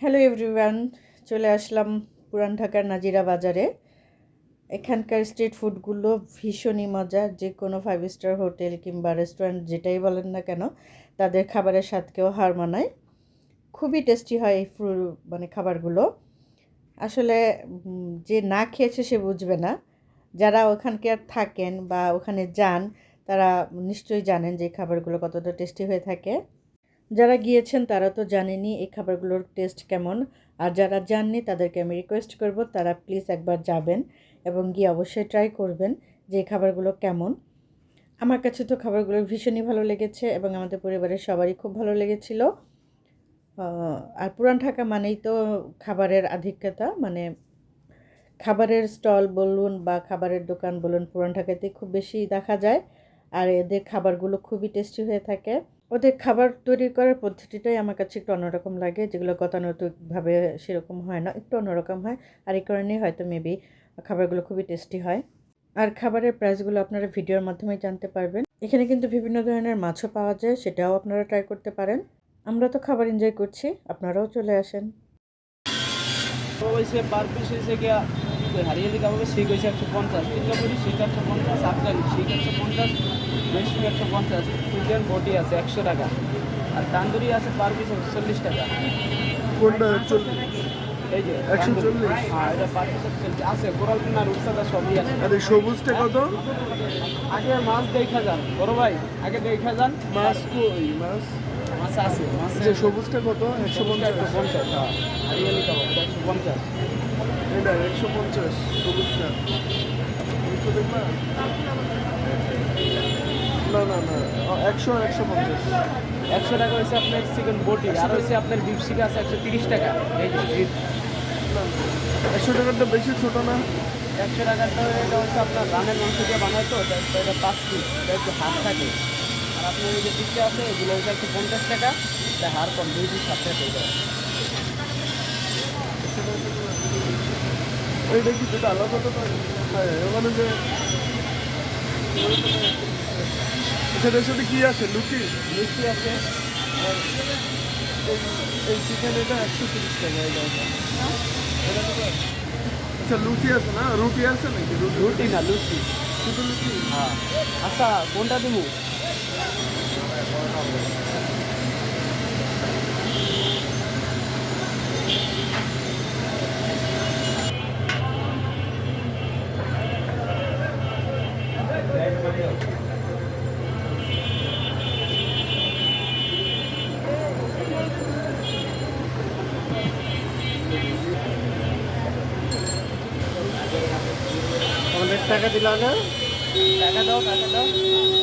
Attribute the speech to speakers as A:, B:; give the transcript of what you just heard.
A: Hello everyone চলে আসলাম পুরান ঢাকার নাজিরা বাজারে। এখানকার স্ট্রিট ফুডগুলো ভীষণই মজার, যে কোনো ফাইভ স্টার হোটেল কিংবা রেস্টুরেন্ট যেটাই বলেন না কেন, তাদের খাবারের স্বাদকেও হার মানায়। খুবই টেস্টি হয় এই ফ্রু মানে খাবারগুলো। আসলে যে না খেয়েছে সে বুঝবে না। যারা ওখানকার থাকেন বা ওখানে যান, তারা নিশ্চয়ই জানেন যে খাবারগুলো কতটা টেস্টি হয়ে থাকে। যারা গিয়েছেন তারা তো জানেনি এই খাবারগুলোর টেস্ট কেমন। আর যারা যাননি তাদেরকে আমি রিকোয়েস্ট করব, তারা প্লিজ একবার যাবেন এবং গিয়ে অবশ্যই ট্রাই করবেন যে খাবারগুলো কেমন। আমার কাছে তো খাবারগুলো ভীষণই ভালো লেগেছে এবং আমাদের পরিবারের সবারই খুব ভালো লেগেছিল। আর পুরান ঢাকা মানেই তো খাবারের আধিক্যতা মানে খাবারের স্টল বলুন বা খাবারের দোকান বলুন পুরান ঢাকাতে খুব বেশি দেখা যায়। আর এদের খাবারগুলো খুবই টেস্টি হয়ে থাকে। ওদের খাবার তৈরি করার পদ্ধতিটাই আমার কাছে একটু অন্যরকম লাগে, যেগুলো গতানুগতিকভাবে সেরকম হয় না, একটু অন্যরকম হয়। আর এই কারণেই হয়তো মেবি খাবারগুলো খুবই টেস্টি হয়। আর খাবারের প্রাইসগুলো আপনারা ভিডিওর মাধ্যমে জানতে পারবেন। এখানে কিন্তু বিভিন্ন ধরনের মাছও পাওয়া যায়, সেটাও আপনারা ট্রাই করতে পারেন। আমরা তো খাবার এনজয় করছি, আপনারাও চলে আসেন।
B: পিস হয়েছে গিয়া শিখ হয়েছে একশো পঞ্চাশ। সিঙ্গাপুরি শিখ একশো পঞ্চাশ আফগানি শিখ একশো পঞ্চাশ রেশমি একশো পঞ্চাশ। ফুজিয়ান বটি আছে একশো টাকা। আর তান্দুরি আছে পার পিস চল্লিশ টাকা।
C: কোনটা চল্লিশ?
B: এই যে
C: 140
B: তান্দুরি। হ্যাঁ এটা পার পিস চল্লিশ। আছে কোরাল কিনা রূপসাদা সবই আছে।
C: আর এই সবুজটা কত?
B: আগে মাছ দেখা যান। বড় ভাই আগে দেখা যান।
C: মাছ কই? মাছ? যে সবুজটা কত? একশো পঞ্চাশ।
B: পঞ্চাশ হ্যাঁ একশো পঞ্চাশ।
C: এটা একশো পঞ্চাশ সবুজটা। না না না একশো একশো পঞ্চাশ।
B: একশো টাকা হচ্ছে আপনার চিকেন বটি আর হচ্ছে আপনার বিফ শিকা আছে একশো তিরিশ টাকা এই
C: একশো টাকারটা বেশি ছোট না।
B: একশো টাকাটা এটা হচ্ছে আপনার রানের মাংস দিয়ে বানায় তো এটা পাঁচ পিস এটা একটু হাত থাকে। আর আপনার এই যে পিসটা আছে এগুলো হচ্ছে একশো পঞ্চাশ টাকা। এটা হাড় কম দুই পিস সাত টাকা
C: যেটা আলাদা তো নয়? হ্যাঁ ওখানে যে সেটার সাথে কি আছে? লুচি?
B: মিষ্টি আছে। আর
C: এই- এই চিকেন এটা একশো তিরিশ টাকা এটা এটা। এটা আচ্ছা লুচি আছে না? রুটি আছে নাকি? রুটি
B: না লুচি।
C: শুধু লুচি?
B: হ্যাঁ। আচ্ছা কোনটা দেবো?
C: টাকা দিলা না?
B: টাকা দাও টাকা দাও।